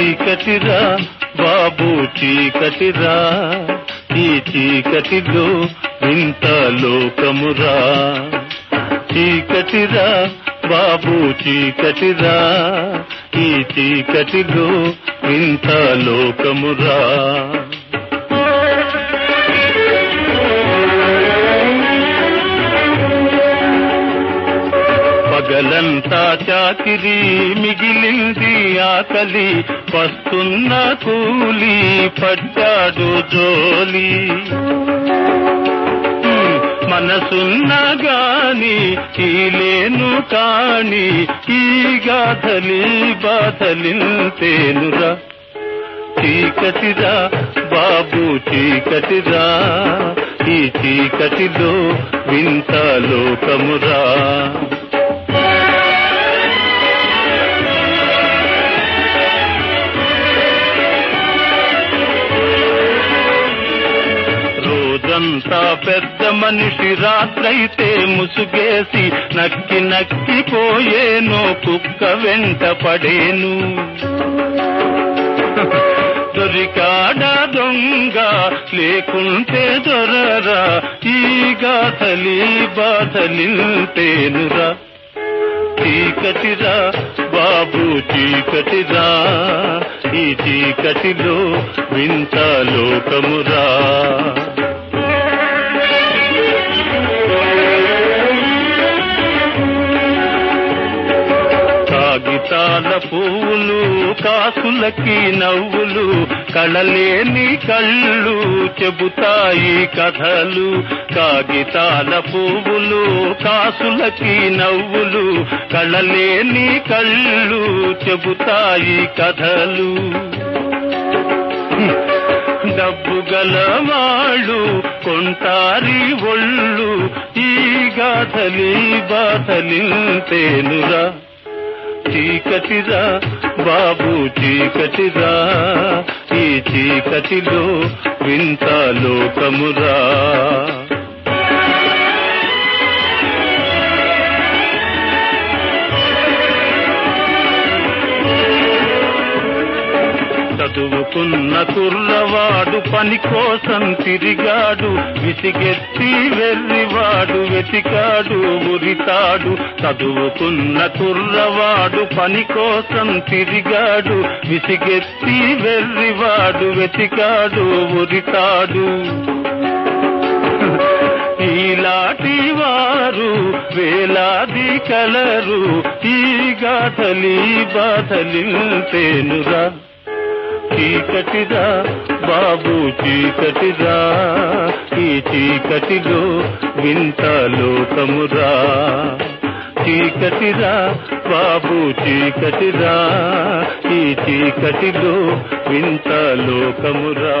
చీకటిరా బాబు చీకటిరా ఈ చీకటిలో ఇంత లోకమురా. చీకటిరా బాబు చీకటిరా ఈ చీకటిలో ఇంత లోకమురా. పగలంతా చాకిరి మిగిలింది ఆకలి వస్తున్న కూలి పడ్డాడు జోలి. హ్మ్, మనసున్న గాని ఈలేను కాని ఈ గాథలి బాధలింతేనురా. చీకటిరా బాబు చీకటిరా ఈ చీకటిలో వింత లోకమురా. రోజంతా పెద్ద మనిషి రాత్రైతే ముసుగేసి నక్కి నక్కిపోయేనో కుక్క వెంట పడేను. దొరికాడ దొంగ లేకుంటే దొరరా ఈ గాథలి బాధలింతేనురా చీకటిరా బాబు చీకటిరా ఈ చీకటిలో వింత లోకమురా కాగితాల పువ్వులు కాసులకి నవ్వులు కళలేని కళ్ళు చెబుతాయి కథలు కాగితాల పువ్వులు కాసులకి నవ్వులు. కళలేని కళ్ళు చెబుతాయి కథలు. డబ్బు గలవాళ్ళు కొంటారి ఒళ్ళు ఈ గాథలి బాధలింతేనురా చీకటిరా బాబు చీకటిరా. చీకటిలో వింత లోకమురా. చదువుకున్న కుర్రవాడు పని కోసం తిరిగాడు. విసిగెత్తి వెర్రివాడు వెతికాడు ఉరితాడు. చదువుకున్న కుర్రవాడు పని కోసం తిరిగాడు. విసిగెత్తి వెర్రివాడు వెతికాడు ఉరితాడు. ఈలాటి వారు వేలాది కలరు ఈ గాథలి బాధలింతేనురా చీకటిరా బాబు చీకటిరా ఈ చీకటిలో వింత లోకమురా. చీకటిరా బాబు చీకటిరా ఈ చీకటిలో వింత లోకమురా.